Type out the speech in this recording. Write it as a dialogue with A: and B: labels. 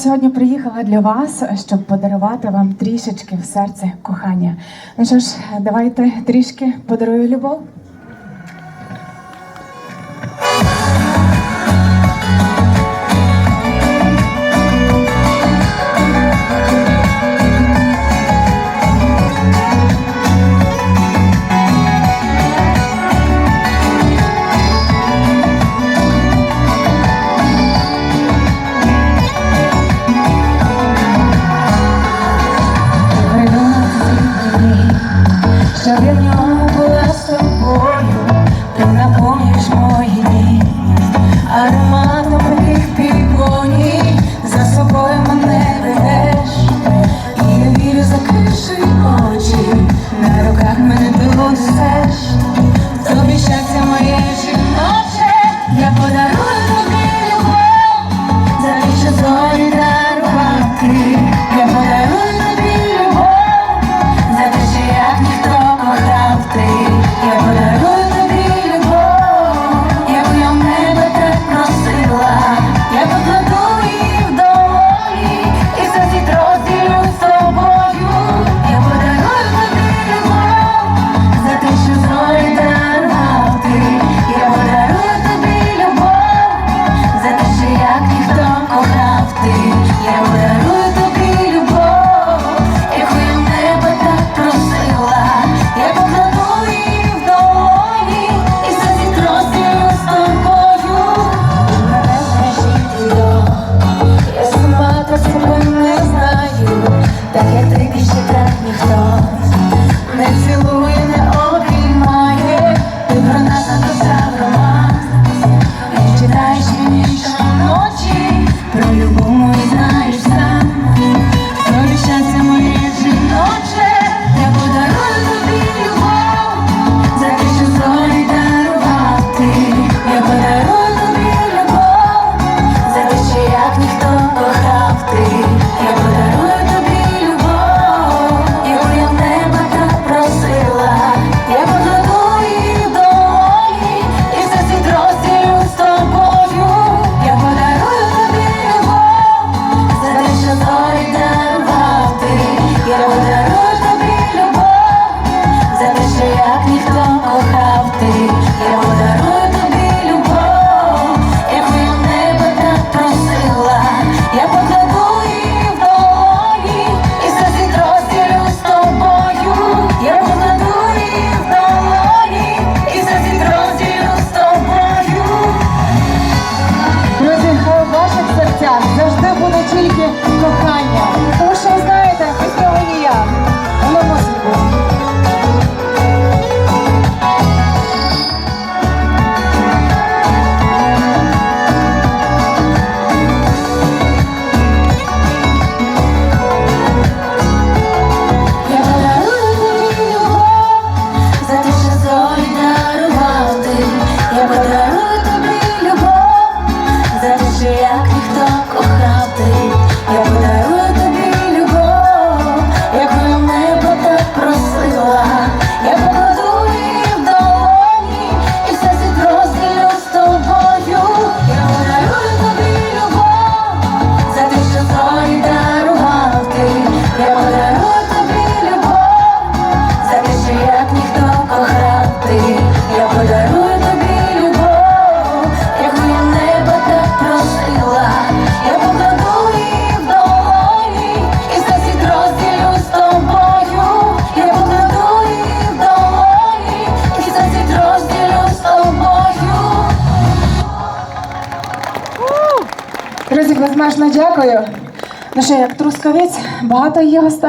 A: сьогодні приїхала для вас, щоб подарувати вам трішечки в серце кохання. Ну що ж, давайте трішки подарую любов. Öncelikle Tokay'da
B: Друзі, безмежно дякую. Ну що, як трускавець, багато є гостей.